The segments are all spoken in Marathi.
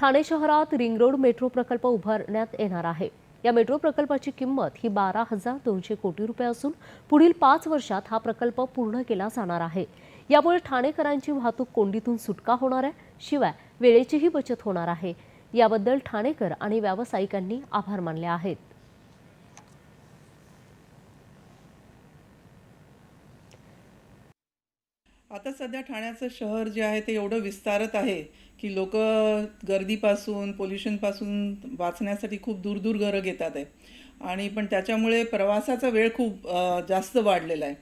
ठाणे शहरात रिंग रोड मेट्रो प्रकल्प उभारण्यात येणार आहे. या मेट्रो प्रकल्पाची किंमत ही बारा हजार दोनशे कोटी रुपये असून पुढील पाच वर्षात हा प्रकल्प पूर्ण केला जाणार आहे. यामुळे ठाणेकरांची वाहतूक कोंडीतून सुटका होणार आहे शिवाय वेळेचीही बचत होणार आहे. याबद्दल ठाणेकर आणि व्यावसायिकांनी आभार मानले आहेत. आता सध्या ठाण्याचं शहर जे आहे ते एवढं विस्तारत आहे की लोक गर्दीपासून पोल्युशनपासून वाचण्यासाठी खूप दूर दूर घरं घेतात आहे. आणि पण त्याच्यामुळे प्रवासाचा वेळ खूप जास्त वाढलेला आहे.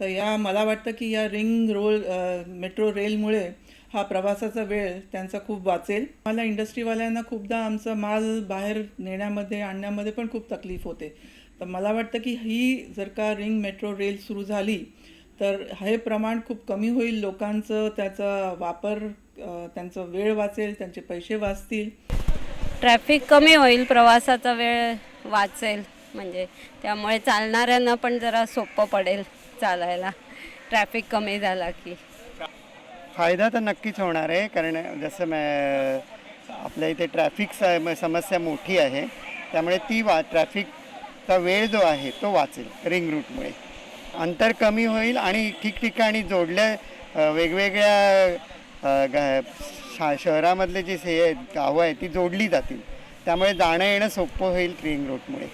तर या मला वाटतं की या रिंग रोल मेट्रो रेलमुळे हा प्रवासाचा वेळ त्यांचा खूप वाचेल. मला इंडस्ट्रीवाल्यांना खूपदा आमचा माल बाहेर नेण्यामध्ये आणण्यामध्ये पण खूप तकलीफ होते. तर मला वाटतं की ही जर का रिंग मेट्रो रेल सुरू झाली तर हे प्रमाण खूप कमी होईल लोकांचं त्याचा वापर त्यांचा वेळ वाचेल त्यांचे पैसे वाचतील. ट्रॅफिक कमी होईल प्रवासाचा वेळ वाचेल म्हणजे त्यामुळे चालणाऱ्यांना पण जरा सोपं पडेल चालायला. ट्रॅफिक कमी झाला की. फायदा तर नक्कीच होणार आहे कारण जसं म- आपल्या इथे ट्रॅफिक सम समस्या मोठी आहे त्यामुळे ती वा ट्रॅफिकचा वेळ जो आहे तो वाचेल रिंग रूटमुळे. अंतर कमी होईल आणि ठिकठिकाणी जोडल्या वेगवेगळ्या शा शहरामधले जे से गावं आहेत ती जोडली जातील. त्यामुळे जाणं येणं सोपं होईल रिंग रूटमुळे